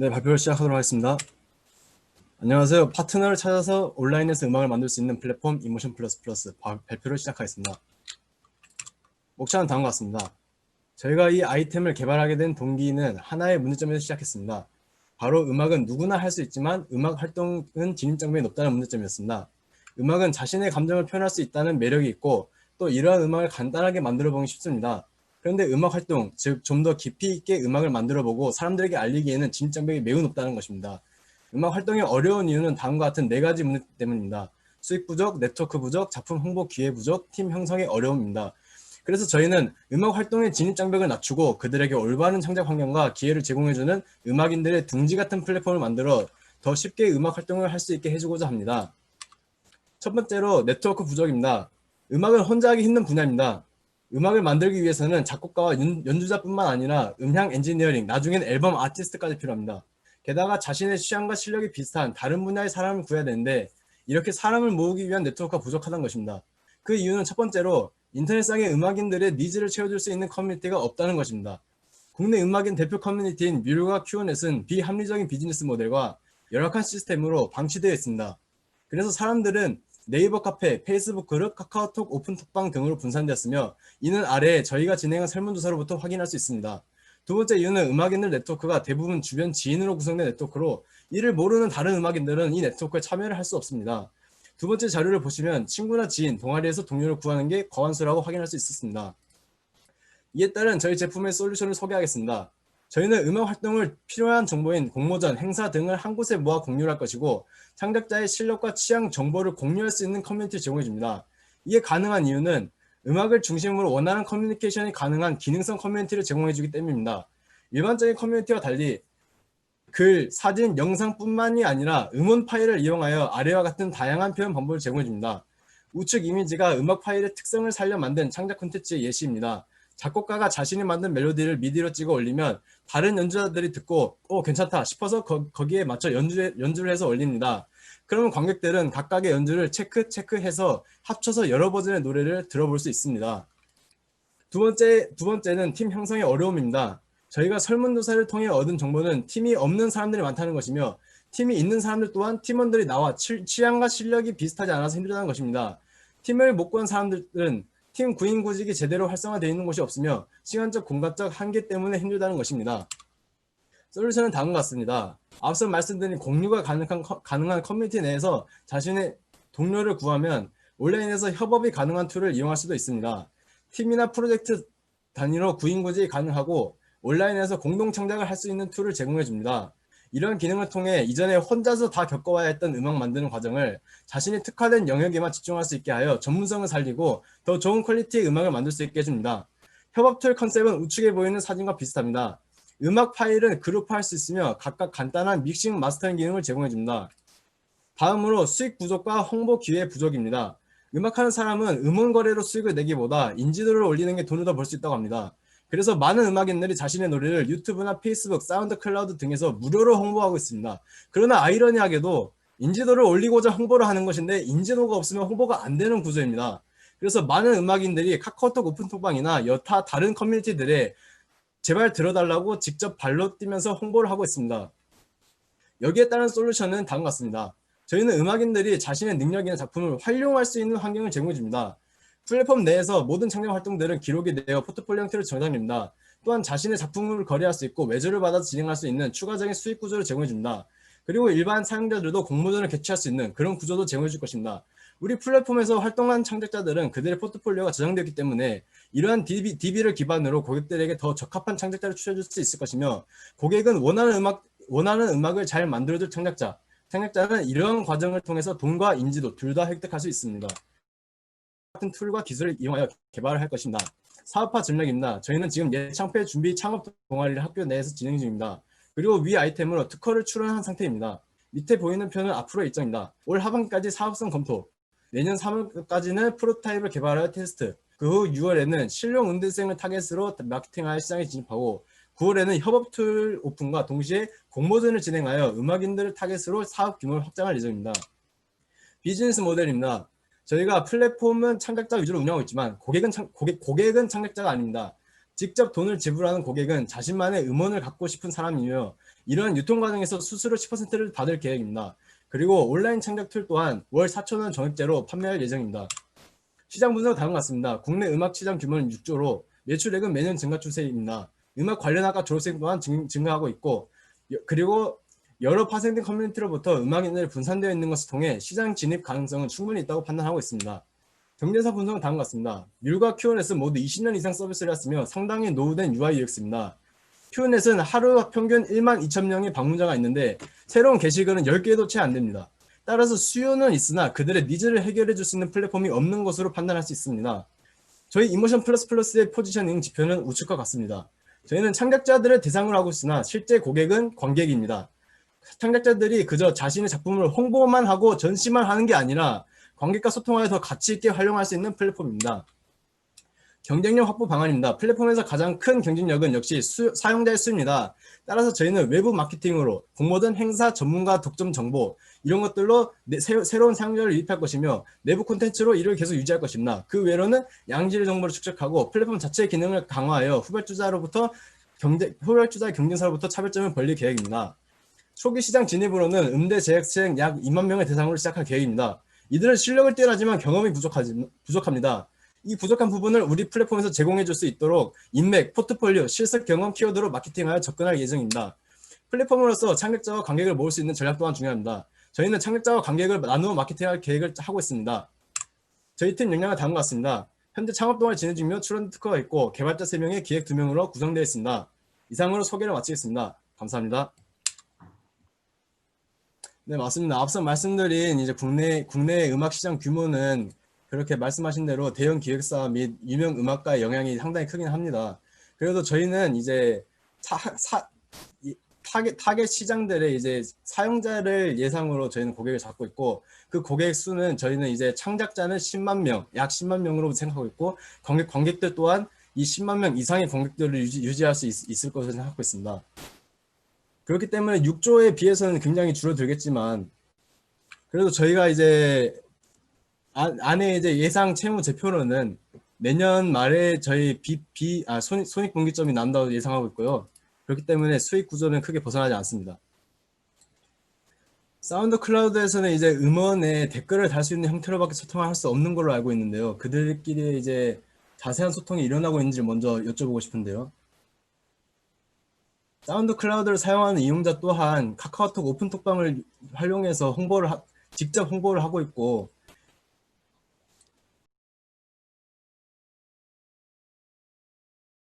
네, 발표를 시작하도록 하겠습니다. 안녕하세요. 파트너를 찾아서 온라인에서 음악을 만들 수 있는 플랫폼 이모션 플러스 플러스 바- 발표를 시작하겠습니다. 목차는 다음과 같습니다. 저희가 이 아이템을 개발하게 된 동기는 하나의 문제점에서 시작했습니다. 바로 음악은 누구나 할 수 있지만 음악 활동은 진입장벽이 높다는 문제점이었습니다. 음악은 자신의 감정을 표현할 수 있다는 매력이 있고 또 이러한 음악을 간단하게 만들어 보기 쉽습니다. 그런데 음악 활동, 즉 좀 더 깊이 있게 음악을 만들어 보고 사람들에게 알리기에는 진입장벽이 매우 높다는 것입니다. 음악 활동이 어려운 이유는 다음과 같은 네 가지 문제 때문입니다. 수익 부족, 네트워크 부족, 작품 홍보 기회 부족, 팀 형성의 어려움입니다. 그래서 저희는 음악 활동의 진입 장벽을 낮추고 그들에게 올바른 창작 환경과 기회를 제공해주는 음악인들의 둥지 같은 플랫폼을 만들어 더 쉽게 음악 활동을 할 수 있게 해주고자 합니다. 첫 번째로 네트워크 부족입니다. 음악은 혼자 하기 힘든 분야입니다. 음악을 만들기 위해서는 작곡가와 연, 연주자뿐만 아니라 음향 엔지니어링, 나중엔 앨범 아티스트까지 필요합니다. 게다가 자신의 취향과 실력이 비슷한 다른 분야의 사람을 구해야 되는데 이렇게 사람을 모으기 위한 네트워크가 부족하다는 것입니다. 그 이유는 첫 번째로 인터넷상의 음악인들의 니즈를 채워줄 수 있는 커뮤니티가 없다는 것입니다. 국내 음악인 대표 커뮤니티인 뮤류와 큐어넷은 비합리적인 비즈니스 모델과 열악한 시스템으로 방치되어 있습니다. 그래서 사람들은 네이버 카페, 페이스북 그룹, 카카오톡, 오픈톡방 등으로 분산되었으며 이는 아래에 저희가 진행한 설문조사로부터 확인할 수 있습니다. 두 번째 이유는 음악인들 네트워크가 대부분 주변 지인으로 구성된 네트워크로 이를 모르는 다른 음악인들은 이 네트워크에 참여를 할 수 없습니다. 두 번째 자료를 보시면 친구나 지인, 동아리에서 동료를 구하는 게 거한수라고 확인할 수 있었습니다. 이에 따른 저희 제품의 솔루션을 소개하겠습니다. 저희는 음악 활동을 필요한 정보인 공모전, 행사 등을 한 곳에 모아 공유할 것이고 창작자의 실력과 취향 정보를 공유할 수 있는 커뮤니티를 제공해 줍니다. 이게 가능한 이유는 음악을 중심으로 원하는 커뮤니케이션이 가능한 기능성 커뮤니티를 제공해 주기 때문입니다. 일반적인 커뮤니티와 달리 글, 사진, 영상뿐만이 아니라 음원 파일을 이용하여 아래와 같은 다양한 표현 방법을 제공해 줍니다. 우측 이미지가 음악 파일의 특성을 살려 만든 창작 콘텐츠의 예시입니다. 작곡가가 자신이 만든 멜로디를 미디로 찍어 올리면 다른 연주자들이 듣고 오 괜찮다 싶어서 거, 기에 맞춰 연주, 연주를 해서 올립니다. 그러면 관객들은 각각의 연주를 체크 체크해서 합쳐서 여러 버전의 노래를 들어볼 수 있습니다. 두 번째 두 번째는 팀 형성의 어려움입니다. 저희가 설문조사를 통해 얻은 정보는 팀이 없는 사람들이 많다는 것이며 팀이 있는 사람들 또한 팀원들이 나와 취, 취향과 실력이 비슷하지 않아서 힘들다는 것입니다. 팀을 못 구한 사람들은 팀 구인 구직이 제대로 활성화되어 있는 곳이 없으며 시간적 공간적 한계 때문에 힘들다는 것입니다. 솔루션은 다음과 같습니다. 앞서 말씀드린 공유가 가능한, 가능한 커뮤니티 내에서 자신의 동료를 구하면 온라인에서 협업이 가능한 툴을 이용할 수도 있습니다. 팀이나 프로젝트 단위로 구인 구직이 가능하고 온라인에서 공동 창작을 할 수 있는 툴을 제공해 줍니다. 이런 기능을 통해 이전에 혼자서 다 겪어와야 했던 음악 만드는 과정을 자신이 특화된 영역에만 집중할 수 있게 하여 전문성을 살리고 더 좋은 퀄리티의 음악을 만들 수 있게 해줍니다. 협업 툴 컨셉은 우측에 보이는 사진과 비슷합니다. 음악 파일은 그룹화할 수 있으며 각각 간단한 믹싱 마스터링 기능을 제공해 줍니다. 다음으로 수익 부족과 홍보 기회 부족입니다. 음악하는 사람은 음원 거래로 수익을 내기보다 인지도를 올리는 게 돈을 더 벌 수 있다고 합니다. 그래서 많은 음악인들이 자신의 노래를 유튜브나 페이스북, 사운드 클라우드 등에서 무료로 홍보하고 있습니다. 그러나 아이러니하게도 인지도를 올리고자 홍보를 하는 것인데 인지도가 없으면 홍보가 안 되는 구조입니다. 그래서 많은 음악인들이 카카오톡 오픈톡방이나 여타 다른 커뮤니티들에 제발 들어달라고 직접 발로 뛰면서 홍보를 하고 있습니다. 여기에 따른 솔루션은 다음 같습니다. 저희는 음악인들이 자신의 능력이나 작품을 활용할 수 있는 환경을 제공해 줍니다. 플랫폼 내에서 모든 창작 활동들은 기록이 되어 포트폴리오 형태로 저장됩니다. 또한 자신의 작품을 거래할 수 있고 외주를 받아서 진행할 수 있는 추가적인 수익 구조를 제공해 줍니다. 그리고 일반 사용자들도 공모전을 개최할 수 있는 그런 구조도 제공해 줄 것입니다. 우리 플랫폼에서 활동한 창작자들은 그들의 포트폴리오가 저장되었기 때문에 이러한 DB, DB를 기반으로 고객들에게 더 적합한 창작자를 추천해 줄 수 있을 것이며 고객은 원하는 음악 원하는 음악을 잘 만들어줄 창작자 창작자는 이러한 과정을 통해서 돈과 인지도 둘 다 획득할 수 있습니다. 같은 툴과 기술을 이용하여 개발을 할 것입니다. 사업화 전략입니다. 저희는 지금 예창폐 준비 창업 동아리를 학교 내에서 진행 중입니다. 그리고 위 아이템으로 특허를 출원한 상태입니다. 밑에 보이는 표는 앞으로 일정입니다. 올 하반기까지 사업성 검토, 내년 3월까지는 프로타입을 개발하여 테스트, 그 후 6월에는 실용 운대생을 타겟으로 마케팅하여 시장에 진입하고 9월에는 협업 툴 오픈과 동시에 공모전을 진행하여 음악인들을 타겟으로 사업 규모를 확장할 예정입니다. 비즈니스 모델입니다. 저희가 플랫폼은 창작자 위주로 운영하고 있지만 고객은 창, 고객, 고객은 창작자가 아닙니다. 직접 돈을 지불하는 고객은 자신만의 음원을 갖고 싶은 사람이며 이러한 유통 과정에서 수수료 10%를 받을 계획입니다. 그리고 온라인 창작 툴 또한 월 4천원 정액제로 판매할 예정입니다. 시장 분석 다음과 같습니다. 국내 음악 시장 규모는 6조로 매출액은 매년 증가 추세입니다. 음악 관련 학과 졸업생 또한 증, 증가하고 있고 여- 그리고 여러 파생된 커뮤니티로부터 음악인들이 분산되어 있는 것을 통해 시장 진입 가능성은 충분히 있다고 판단하고 있습니다. 경제사 분석은 다음과 같습니다. 뮬과 큐어넷은 모두 20년 이상 서비스를 했으며 상당히 노후된 UI UX입니다. 큐어넷은 하루 평균 1만 2천 명의 방문자가 있는데 새로운 게시글은 10개도 채 안 됩니다. 따라서 수요는 있으나 그들의 니즈를 해결해 줄 수 있는 플랫폼이 없는 것으로 판단할 수 있습니다. 저희 이모션 플러스 플러스의 포지셔닝 지표는 우측과 같습니다. 저희는 창작자들을 대상으로 하고 있으나 실제 고객은 관객입니다. 창작자들이 그저 자신의 작품을 홍보만 하고 전시만 하는 게 아니라 관객과 소통하여 더 가치 있게 활용할 수 있는 플랫폼입니다. 경쟁력 확보 방안입니다. 플랫폼에서 가장 큰 경쟁력은 역시 수- 사용자의 수입니다. 따라서 저희는 외부 마케팅으로 공모든 행사 전문가 독점 정보 이런 것들로 내- 새, 새로운 사용자를 유입할 것이며 내부 콘텐츠로 이를 계속 유지할 것입니다. 그 외로는 양질 정보를 축적하고 플랫폼 자체의 기능을 강화하여 후발주자로부터 경제, 후발주자 경쟁사로부터 차별점을 벌릴 계획입니다. 초기 시장 진입으로는 음대 재학생 약 2만 명을 대상으로 시작할 계획입니다. 이들은 실력을 뛰어나지만 경험이 부족하지, 부족합니다. 이 부족한 부분을 우리 플랫폼에서 제공해 줄 수 있도록 인맥, 포트폴리오, 실습 경험 키워드로 마케팅하여 접근할 예정입니다. 플랫폼으로서 창작자와 관객을 모을 수 있는 전략 또한 중요합니다. 저희는 창작자와 관객을 나누어 마케팅할 계획을 하고 있습니다. 저희 팀 역량은 다음과 같습니다. 현재 창업 동안 진행 중이며 출연 특허가 있고 개발자 3명에 기획 2명으로 구성되어 있습니다. 이상으로 소개를 마치겠습니다. 감사합니다. 네, 맞습니다. 앞서 말씀드린 이제 국내 국내 음악 시장 규모는 그렇게 말씀하신 대로 대형 기획사 및 유명 음악가의 영향이 상당히 크긴 합니다. 그래도 저희는 이제 사, 사, 이 타겟, 타겟 시장들의 이제 사용자를 예상으로 저희는 고객을 잡고 있고 그 고객 수는 저희는 이제 창작자는 10만 명, 약 10만 명으로 생각하고 있고 관객, 관객들 또한 이 10만 명 이상의 관객들을 유지, 유지할 수 있, 있을 것으로 생각하고 있습니다. 그렇기 때문에 6조에 비해서는 굉장히 줄어들겠지만 그래도 저희가 이제 안, 안에 이제 예상 채무 제표로는 내년 말에 저희 비, 비, 아, 손익, 손익분기점이 난다고 예상하고 있고요. 그렇기 때문에 수익 구조는 크게 벗어나지 않습니다. 사운드 클라우드에서는 이제 음원에 댓글을 달 수 있는 형태로밖에 소통할 수 없는 걸로 알고 있는데요. 그들끼리 이제 자세한 소통이 일어나고 있는지 먼저 여쭤보고 싶은데요. 사운드 클라우드를 사용하는 이용자 또한 카카오톡 오픈톡방을 활용해서 홍보를 하- 직접 홍보를 하고 있고